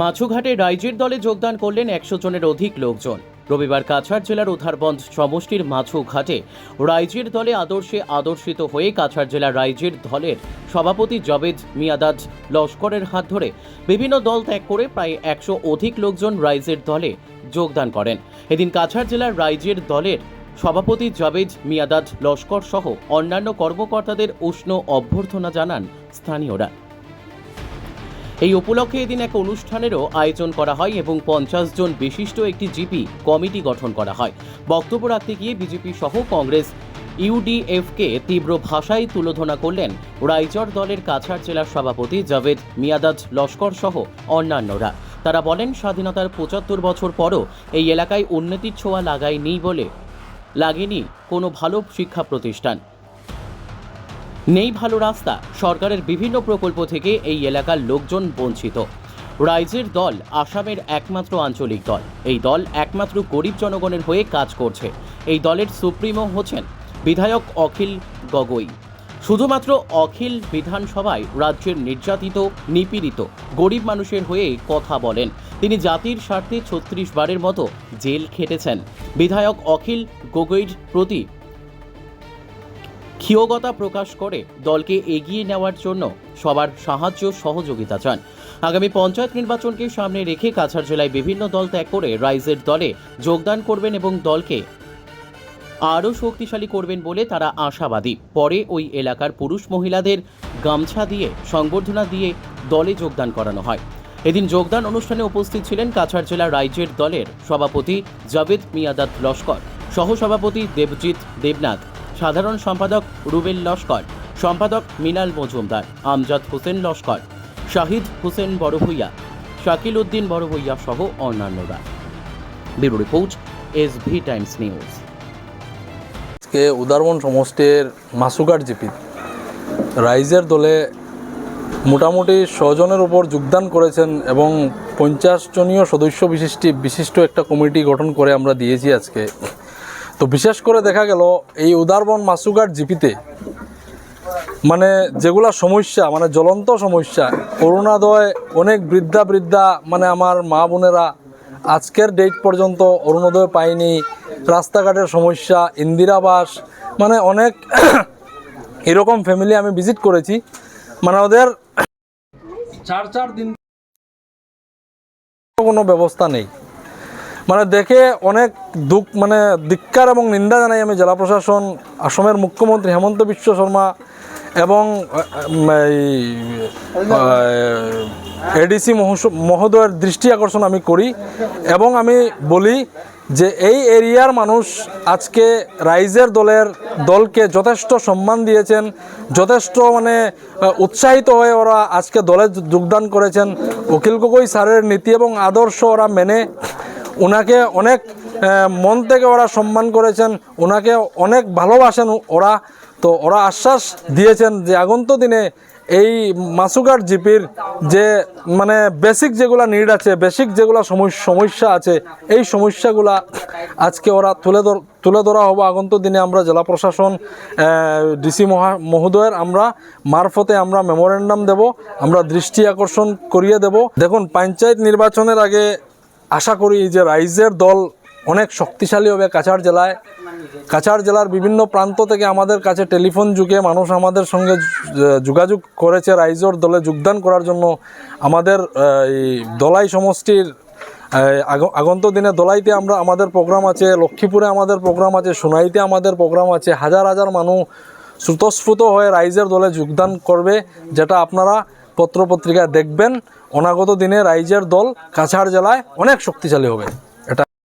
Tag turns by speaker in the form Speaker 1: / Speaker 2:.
Speaker 1: মাছুঘাটে রাইজের দলে যোগদান করলেন একশো জনের অধিক লোকজন। রবিবার কাছাড় জেলার উদ্ধারবন্ধ সমষ্টির মাছুঘাটে রাইজের দলে আদর্শে আদর্শিত হয়ে কাছাড় জেলার রাইজের দলের সভাপতি জবেদ মিয়াদাদ লস্করের হাত ধরে বিভিন্ন দল ত্যাগ করে প্রায় একশো অধিক লোকজন রাইজের দলে যোগদান করেন। এদিন কাছাড় জেলার রাইজের দলের সভাপতি জাভেদ মিয়াদাদ লস্কর সহ অন্যান্য কর্মকর্তাদের উষ্ণ অভ্যর্থনা জানান স্থানীয়রা। এই উপলক্ষে এদিন এক অনুষ্ঠানেরও আয়োজন করা হয় এবং পঞ্চাশ জন বিশিষ্ট একটি জিপি কমিটি গঠন করা হয়। বক্তব্য রাখতে গিয়ে বিজেপি সহ কংগ্রেস ইউডিএফকে তীব্র ভাষায় তুলোধনা করলেন রাইজর দলের কাছাড় জেলার সভাপতি জাভেদ মিয়াদাজ লস্কর সহ অন্যান্যরা। তারা বলেন, স্বাধীনতার পঁচাত্তর বছর পরও এই এলাকায় উন্নতির ছোঁয়া লাগায়নি বলে, লাগেনি কোনো ভালো শিক্ষা প্রতিষ্ঠান। নেই ভালো রাস্তা। সরকারের বিভিন্ন প্রকল্প থেকে এই এলাকার লোকজন বঞ্চিত। রাইজের দল আসামের একমাত্র আঞ্চলিক দল। এই দল একমাত্র গরিব জনগণের হয়ে কাজ করছে। এই দলের সুপ্রিমো হচ্ছেন বিধায়ক অখিল গগৈ। শুধুমাত্র অখিল বিধানসভায় রাজ্যের নির্যাতিত, নিপীড়িত, গরিব মানুষের হয়ে কথা বলেন। তিনি জাতির স্বার্থে ছত্রিশ বারের মতো জেল খেটেছেন। বিধায়ক অখিল গগৈর প্রতি ক্ষীয়গতা প্রকাশ করে দলকে এগিয়ে নেওয়ার জন্য সবার সাহায্য সহযোগিতা চান। আগামী পঞ্চায়েত নির্বাচনকে সামনে রেখে কাছাড় জেলায় বিভিন্ন দল ত্যাগ করে রাইজের দলে যোগদান করবেন এবং দলকে আরও শক্তিশালী করবেন বলে তারা আশাবাদী। পরে ওই এলাকার পুরুষ মহিলাদের গামছা দিয়ে, সংবর্ধনা দিয়ে দলে যোগদান করানো হয়। এদিন যোগদান অনুষ্ঠানে উপস্থিত ছিলেন কাছাড় জেলা রাইজের দলের সভাপতি জাভেদ মিয়াদাত লস্কর, সহসভাপতি দেবজিৎ দেবনাথ সাধারণ সম্পাদক রুবেল লস্কর, সম্পাদক মিনাল মজুমদার, আমজাদ হোসেন লস্কর, শাহিদ হোসেন বড়ভূইয়া, শাকিল উদ্দিন বড়ভূইয়া সহ অন্যান্যরা। Bureau report S V Times news.
Speaker 2: আজকে উদারবন সমষ্টির মাসুঘাট জিপি। রাইজের দলে মোটামুটি ছজনের উপর যোগদান করেছেন এবং পঞ্চাশ জনীয় সদস্য বিশিষ্ট বিশিষ্ট একটা কমিটি গঠন করে আমরা দিয়েছি আজকে। তো বিশেষ করে দেখা গেল এই উদারবন মাসুঘাট জিপিতে মানে যেগুলা সমস্যা মানে জ্বলন্ত সমস্যা, অরুণোদয় অনেক বৃদ্ধা বৃদ্ধা মানে আমার মা বোনেরা আজকের ডেট পর্যন্ত অরুণোদয় পায়নি। রাস্তাঘাটের সমস্যা, ইন্দিরাবাস মানে অনেক এরকম ফ্যামিলি আমি ভিজিট করেছি। মানে ওদের চার চার দিন কোনো ব্যবস্থা নেই। মানে দেখে অনেক দুঃখ মানে ধিক্কার এবং নিন্দা জানাই আমি জেলা প্রশাসন, আসামের মুখ্যমন্ত্রী হেমন্ত বিশ্ব শর্মা এবং এডিসি মহোদয়ের দৃষ্টি আকর্ষণ আমি করি এবং আমি বলি যে এই এরিয়ার মানুষ আজকে রাইজের দলের দলকে যথেষ্ট সম্মান দিয়েছেন, যথেষ্ট মানে উৎসাহিত হয়ে ওরা আজকে দলে যোগদান করেছেন। অখিল গগৈ স্যারের নীতি এবং আদর্শ ওরা মেনে ওনাকে অনেক মন থেকে ওরা সম্মান করেছেন, ওনাকে অনেক ভালোবাসেন ওরা। তো ওরা আশ্বাস দিয়েছেন যে আগন্ত দিনে এই মাসুঘাট জিপির যে মানে বেসিক যেগুলা নিড আছে বেসিক যেগুলা সমস্যা সমস্যা আছে, এই সমস্যাগুলা আজকে ওরা তুলে তুলে ধরা হব। আগন্ত দিনে আমরা জেলা প্রশাসন ডিসি মহা, মহোদয়ের আমরা মারফতে আমরা মেমোরেন্ডাম দেব, আমরা দৃষ্টি আকর্ষণ করিয়ে দেব। দেখুন, পঞ্চায়েত নির্বাচনের আগে আশা করি যে রাইজের দল অনেক শক্তিশালী হবে কাছাড় জেলায়। কাছাড় জেলার বিভিন্ন প্রান্ত থেকে আমাদের কাছে টেলিফোন যুগে মানুষ আমাদের সঙ্গে যোগাযোগ করেছে, রাইজর দলে যোগদান করার জন্য। আমাদের এই দলাই সমষ্টির আগন্ত দিনে দলাইতে আমরা আমাদের প্রোগ্রাম আছে, লক্ষ্মীপুরে আমাদের প্রোগ্রাম আছে, সোনাইতে আমাদের প্রোগ্রাম আছে। হাজার হাজার মানুষ স্রুতস্ফুত হয়ে রাইজের দলে যোগদান করবে, যেটা আপনারা পত্রপত্রিকায় দেখবেন। অনাগত দিনে রাইজের দল কাছাড় জেলায় অনেক শক্তিশালী হবে।